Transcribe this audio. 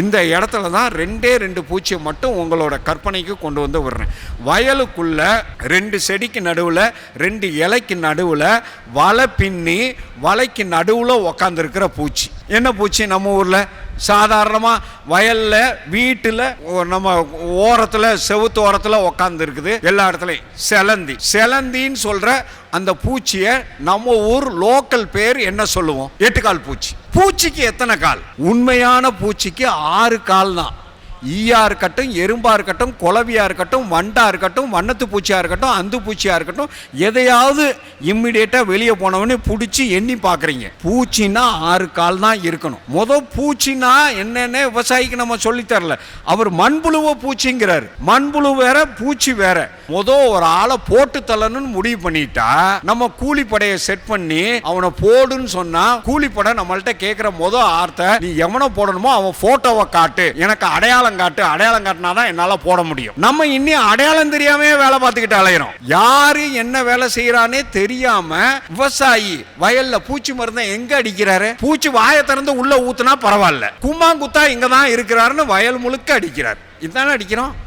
இந்த இடத்துல தான் ரெண்டே ரெண்டு பூச்சியை மட்டும் உங்களோட கற்பனைக்கு கொண்டு வந்து விடுறேன். வயலுக்குள்ள ரெண்டு செடிக்கு நடுவில் ரெண்டு இலைக்கு நடுவில் வலை பின்னி வலைக்கு நடுவில் உக்காந்துருக்கிற பூச்சி. என்ன பூச்சி நம்ம ஊரில்? சாதாரணமாக வயலில் வீட்டில் நம்ம ஓரத்தில் செவுத்து ஓரத்தில் உக்காந்துருக்குது. எல்லா இடத்துலையும். செலந்தி. செலந்தின்னு சொல்கிற அந்த பூச்சியை நம்ம ஊர் லோக்கல் பேர் என்ன சொல்லுவோம்? எட்டுக்கால் பூச்சி. பூச்சிக்கு எத்தனை கால்? உண்மையான பூச்சிக்கு ஆறு கால் தான் ஈயா இருக்கட்டும் எறும்பா இருக்கட்டும் குளவியா இருக்கட்டும் வண்டா இருக்கட்டும் வண்ணத்து பூச்சியாக இருக்கட்டும் அந்து பூச்சியாக இருக்கட்டும் எதையாவது இம்மிடியேட்டாக வெளியே போனவொடனே பிடிச்சி எண்ணி பார்க்குறீங்க. பூச்சின்னா ஆறு கால் தான் இருக்கணும். முத பூச்சின்னா என்னென்ன விவசாயிக்கு நம்ம சொல்லித் தரல. அவர் மண்புழுவ பூச்சிங்கிறார். மண்புழு வேற பூச்சி வேற. மொதல் ஒரு ஆளை போட்டு தள்ளணும்னு முடிவு பண்ணிட்டா நம்ம கூலிப்படையை செட் பண்ணி அவனை போடுன்னு சொன்னா கூலிப்படை நம்மள்ட்ட கேட்குற மொதல் ஆர்த்த நீ எவனை போடணுமோ அவன் போட்டோவை காட்டு. எனக்கு அடையாளம் காட்டு. அடையாளம் காட்டினாதான் என்னால் போட முடியும். நம்ம இன்னும் அடையாளம் தெரியாமே வேலை பார்த்துக்கிட்டு அலையிறோம். யாரு என்ன வேலை செய்யறானே தெரியாம விவசாயி வயல்ல பூச்சி மருந்தை எங்க அடிக்கிறாரு? பூச்சி வாயை திறந்து உள்ள ஊத்துனா பரவாயில்ல. கும்மாங்குத்தா இங்க தான் இருக்கிறாருன்னு வயல் முழுக்க அடிக்கிறார். இதுதானே அடிக்கிறோம்?